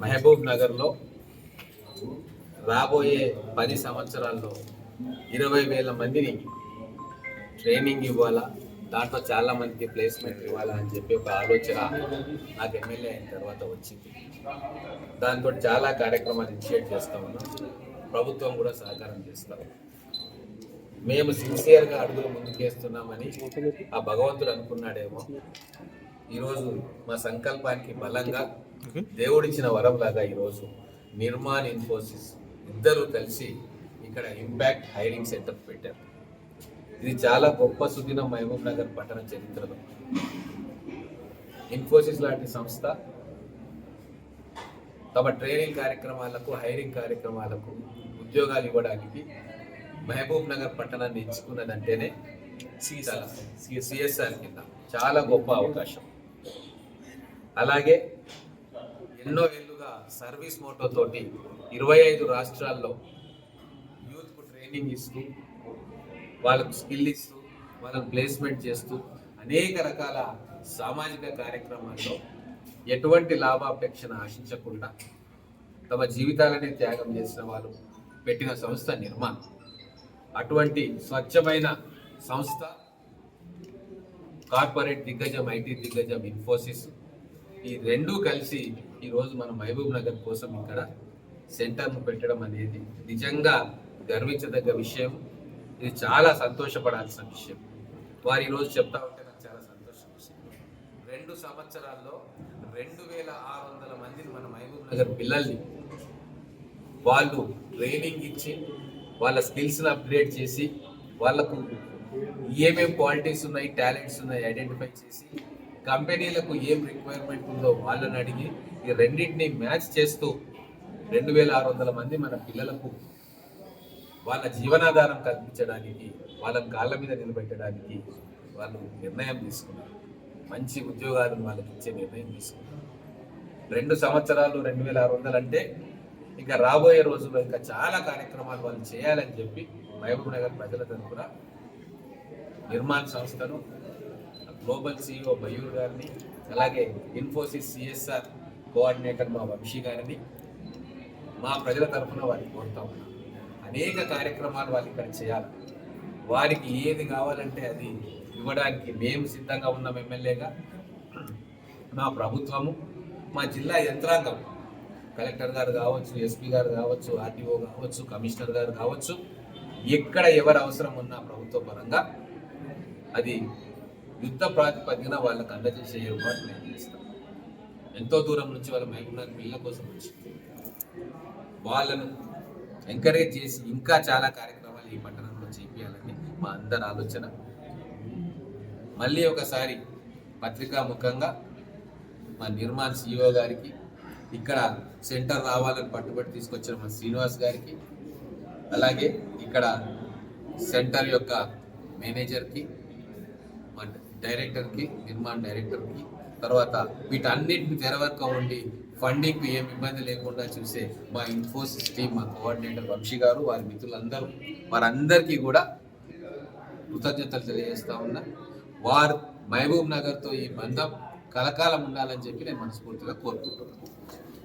మహబూబ్ నగర్లో రాబోయే పది సంవత్సరాల్లో ఇరవై వేల మందిని ట్రైనింగ్ ఇవ్వాలా? దాంట్లో చాలా మందికి ప్లేస్మెంట్ ఇవ్వాలా అని చెప్పి ఒక ఆలోచన నాకు ఎమ్మెల్యే అయిన తర్వాత వచ్చింది. దాంతో చాలా కార్యక్రమాలు ఇనిషియేట్ చేస్తా ఉన్నాం. ప్రభుత్వం కూడా సహకారం చేస్తాం మేము సిన్సియర్గా అడుగులు ముందుకేస్తున్నామని ఆ భగవంతుడు అనుకున్నాడేమో. ఈరోజు మా సంకల్పానికి బలంగా దేవుడిచ్చిన వరంలాగా ఈరోజు నిర్మాణ్ ఇన్ఫోసిస్ ఇద్దరు కలిసి ఇక్కడ ఇంపాక్ట్ హైరింగ్ సెంటర్ పెట్టారు. ఇది చాలా గొప్ప సుదినం మహబూబ్ నగర్ పట్టణ చరిత్రలో. ఇన్ఫోసిస్ లాంటి సంస్థ తమ ట్రైనింగ్ కార్యక్రమాలకు హైరింగ్ కార్యక్రమాలకు ఉద్యోగాలు ఇవ్వడానికి మహబూబ్ నగర్ పట్టణాన్ని ఎంచుకున్నదంటేనే సిఎస్ఆర్ కింద చాలా గొప్ప అవకాశం. అలాగే ఎన్నో ఏళ్ళుగా సర్వీస్ మోటోతోటి ఇరవై ఐదు రాష్ట్రాల్లో యూత్కు ట్రైనింగ్ ఇస్తూ వాళ్ళకు స్కిల్ ఇస్తూ వాళ్ళకు ప్లేస్మెంట్ చేస్తూ అనేక రకాల సామాజిక కార్యక్రమాల్లో ఎటువంటి లాభాపేక్షను ఆశించకుండా తమ జీవితాలనే త్యాగం చేసిన వాళ్ళు పెట్టిన సంస్థ నిర్మాణం. అటువంటి స్వచ్ఛమైన సంస్థ కార్పొరేట్ దిగ్గజం ఐటీ దిగ్గజం ఇన్ఫోసిస్ ఈ రెండూ కలిసి ఈరోజు మన మహబూబ్ నగర్ కోసం ఇక్కడ సెంటర్ను పెట్టడం అనేది నిజంగా గర్వించదగ్గ విషయం. ఇది చాలా సంతోషపడాల్సిన విషయం. వారు ఈరోజు చెప్తా ఉంటే నాకు చాలా సంతోషం విషయం రెండు సంవత్సరాల్లో రెండు వేల ఆరు వందల మందిని మన మహబూబ్ నగర్ పిల్లల్ని వాళ్ళు ట్రైనింగ్ ఇచ్చి వాళ్ళ స్కిల్స్ని అప్గ్రేడ్ చేసి వాళ్ళకు ఏమేమి క్వాలిటీస్ ఉన్నాయి టాలెంట్స్ ఉన్నాయి ఐడెంటిఫై చేసి కంపెనీలకు ఏం రిక్వైర్మెంట్ ఉందో వాళ్ళని అడిగి ఈ రెండింటిని మ్యాచ్ చేస్తూ రెండు వేల ఆరు వందల మంది మన పిల్లలకు వాళ్ళ జీవనాధారం కల్పించడానికి వాళ్ళ కాళ్ళ మీద నిలబెట్టడానికి వాళ్ళు నిర్ణయం తీసుకున్నారు. మంచి ఉద్యోగాలను వాళ్ళకి ఇచ్చే నిర్ణయం తీసుకున్నారు. రెండు సంవత్సరాలు రెండు వేల ఆరు వందలు అంటే ఇంకా రాబోయే రోజుల్లో ఇంకా చాలా కార్యక్రమాలు వాళ్ళు చేయాలని చెప్పి మహబూబ్ నగర్ ప్రజల తరఫున నిర్మాణ సంస్థను గ్లోబల్ సిఇఓ మయూర్ గారిని అలాగే ఇన్ఫోసిస్ సిఎస్ఆర్ కోఆర్డినేటర్ మా వంశీ గారిని మా ప్రజల తరఫున వారికి కోరుతా ఉన్నాం. అనేక కార్యక్రమాలు వాళ్ళు ఇక్కడ చేయాలి. వారికి ఏది కావాలంటే అది ఇవ్వడానికి మేము సిద్ధంగా ఉన్నాం ఎమ్మెల్యేగా. మా ప్రభుత్వము మా జిల్లా యంత్రాంగం కలెక్టర్ గారు కావచ్చు ఎస్పీ గారు కావచ్చు ఆర్టీఓ కావచ్చు కమిషనర్ గారు కావచ్చు ఎక్కడ ఎవరు అవసరం ఉన్నా ప్రభుత్వ పరంగా అది యుద్ధ ప్రాతిపదికన వాళ్ళకి అందజేసే ఏర్పాటు మేము చేస్తాం. ఎంతో దూరం నుంచి వాళ్ళ మహబూబ్నగర్ పిల్లల కోసం వచ్చి వాళ్ళను ఎంకరేజ్ చేసి ఇంకా చాలా కార్యక్రమాలు ఈ పట్టణంలో చేపించాలని మా అందరి ఆలోచన. మళ్ళీ ఒకసారి పత్రికా ముఖంగా మా నిర్మాణ్ సిఇఓ గారికి ఇక్కడ సెంటర్ రావాలని పట్టుబడి తీసుకొచ్చిన మా శ్రీనివాస్ గారికి అలాగే ఇక్కడ సెంటర్ యొక్క మేనేజర్కి మా డైరెక్టర్కి నిర్మాణ డైరెక్టర్కి తర్వాత వీటన్నిటిని తెరవక ఉండి ఫండింగ్కి ఏమి ఇబ్బంది లేకుండా చూసే మా ఇన్ఫోసిస్ టీమ్ మా కోఆర్డినేటర్ వంశీ గారు వారి మిత్రులందరూ వారందరికీ కూడా కృతజ్ఞతలు తెలియజేస్తా ఉన్నా. వారు మహబూబ్ నగర్తో ఈ బంధం కలకాలం ఉండాలని చెప్పి నేను మనస్ఫూర్తిగా కోరుకుంటున్నాను.